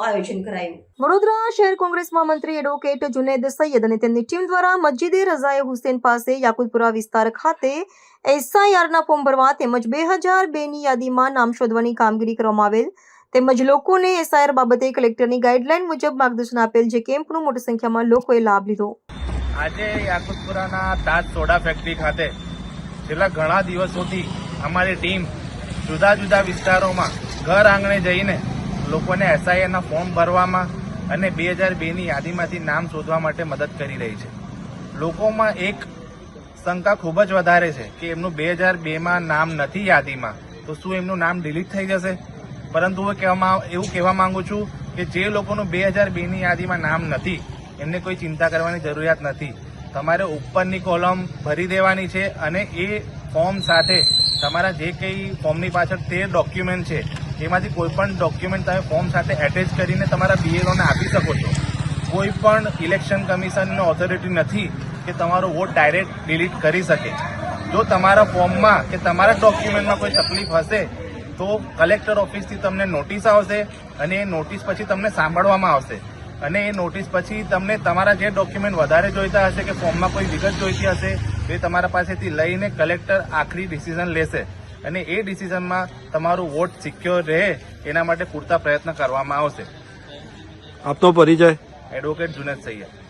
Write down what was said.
આયોજન કરાયું. વડોદરા શહેર કોંગ્રેસ મહામંત્રી એડવોકેટ જુનેદ સૈયદ અને તેમની ટીમ દ્વારા મસ્જિદે રઝાએ હુસેન પાસે યાકુતપુરા વિસ્તાર ખાતે એસઆઈઆરના ફોર્મ ભરવા તેમજ બે હજાર બેની યાદીમાં નામ શોધવાની કામગીરી કરવામાં આવેલ. તેમજ લોકોને એસઆઈઆર બાબતે કલેક્ટરની ગાઈડલાઈન મુજબ માર્ગદર્શન આપેલ જે કેમ્પનો મોટી સંખ્યામાં લોકોએ લાભ લીધો. આજે યાકુતપુરાના તાજ સોડા ફેક્ટરી ખાતે છેલ્લા ઘણા દિવસોથી અમારી ટીમ જુદા જુદા વિસ્તારોમાં ઘર આંગણે જઈને લોકોને એસઆઈઆરના ફોર્મ ભરવામાં અને બે હજાર બેની યાદીમાંથી નામ શોધવા માટે મદદ કરી રહી છે. લોકોમાં એક શંકા ખૂબ જ વધારે છે કે એમનું બે હજાર બેમાં નામ નથી યાદીમાં, તો શું એમનું નામ ડિલીટ થઈ જશે? પરંતુ હું કહેવામાં એવું કહેવા માંગુ છું કે જે લોકોનું બે હજાર બેની યાદીમાં નામ નથી, એમને કોઈ ચિંતા કરવાની જરૂરિયાત નથી. તમારે ઉપરની કોલમ ભરી દેવાની છે અને એ ફોર્મ સાથે તમારા જે કંઈ ફોર્મની પાછળ તે ડોક્યુમેન્ટ છે, એમાંથી કોઈ પણ ડોક્યુમેન્ટ તમે ફોર્મ સાથે એટેચ કરીને તમારા બીએલઓને આપી શકો છો. કોઈ પણ ઇલેક્શન કમિશનની ઓથોરિટી નથી કે તમારો વોટ ડાયરેક્ટ ડિલીટ કરી શકે. જો તમારા ફોર્મમાં કે તમારા ડોક્યુમેન્ટમાં કોઈ તકલીફ હશે તો કલેક્ટર ઓફિસથી તમને નોટિસ આવશે અને એ નોટિસ પછી તમને સાંભળવામાં આવશે. અને એ નોટિસ પછી તમને તમારા જે ડોક્યુમેન્ટ વધારે જોઈતા હશે કે ફોર્મમાં કોઈ વિગત જોઈતી હશે એ તમારા પાસેથી લઈને કલેક્ટર આખરી ડિસિઝન લેશે. અને એ ડિસિઝનમાં તમારું વોટ સિક્યોર રહે એના માટે પૂરતા પ્રયત્ન કરવામાં આવશે. આપનો પરિચય? એડવોકેટ જુનેદ સૈયદ.